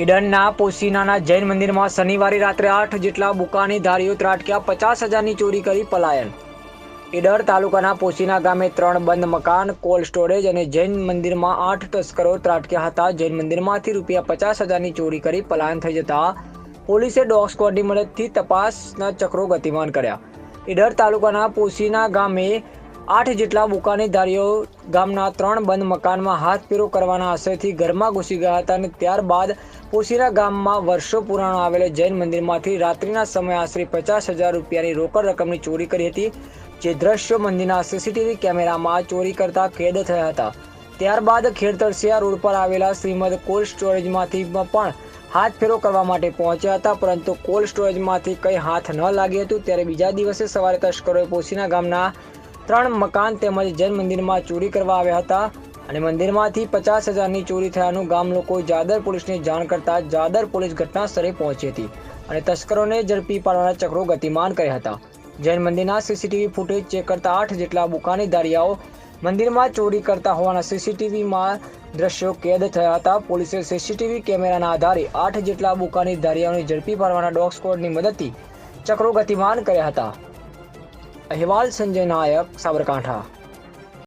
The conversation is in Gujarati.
ઈડનના પોસીનાના જૈન મંદિરમાં શનિવારે રાત્રે આઠ જેટલા બુકાની ધારીઓ ત્રાટક્યા પચાસ હજારની ચોરી કરી પલાયન. ઈડર તાલુકાના પોસીના ગામે ત્રણ બંધ મકાન, કોલ્ડ સ્ટોરેજ અને જૈન મંદિરમાં આઠ તસ્કરો ત્રાટક્યા હતા. જૈન મંદિરમાંથી રૂપિયા પચાસ હજારની ચોરી કરી પલાયન થઈ જતા પોલીસે ડોગ સ્ક્વોડની મદદથી તપાસના ચક્રો ગતિમાન કર્યા. ઈડર તાલુકાના પોસીના ગામે આઠ જેટલા બુકાનીધારીઓ ગામના ત્રણ બંધ મકાનમાં હાથ ફેરો કરવાના આશયથી ઘરમાં ઘૂસી ગયા હતા અને ત્યારબાદ પોશીરા ગામમાં વર્ષો પુરાણો આવેલા જૈન મંદિરમાંથી રાત્રિના સમયે આશરે પચાસ હજાર રૂપિયાની રોકડ રકમની ચોરી કરી હતી, જે દ્રશ્યો મંદિરના સીસીટીવી કેમેરામાં ચોરી કરતા કેદ થયા હતા. ત્યારબાદ ખેડતરસિયા રોડ પર આવેલા શ્રીમદ કોલ્ડ સ્ટોરેજમાંથી પણ હાથ ફેરો કરવા માટે પહોંચ્યા હતા, પરંતુ કોલ્ડ સ્ટોરેજમાંથી કંઈ હાથ ન લાગ્યું હતું, ત્યારે બીજા દિવસે સવારે તસ્કરોએ પોશીના ગામના ત્રણ મકાન તેમજ જૈન મંદિરમાં ચોરી કરવા આવ્યા હતા અને મંદિરમાંથી પચાસ હજારની ચોરી થયાનું ગામ લોકો જાદર પોલીસને જાણ કરતા જાદર પોલીસ ઘટનાસ્થળે પહોંચી હતી અને તસ્કરોને ઝડપી પાડવાના ચક્રો ગતિમાન કર્યા હતા. જૈન મંદિરના સીસીટીવી ફૂટેજ ચેક કરતા આઠ જેટલા બુકાની દારિયાઓ મંદિરમાં ચોરી કરતા હોવાના સીસીટીવીમાં દ્રશ્યો કેદ થયા હતા. પોલીસે સીસીટીવી કેમેરાના આધારે આઠ જેટલા બુકાની દારિયાઓને ઝડપી પાડવાના ડોગ સ્ક્વોડની મદદથી ચક્રો ગતિમાન કર્યા હતા. અહેવાલ સંજય નાયક સાબરકાંઠા.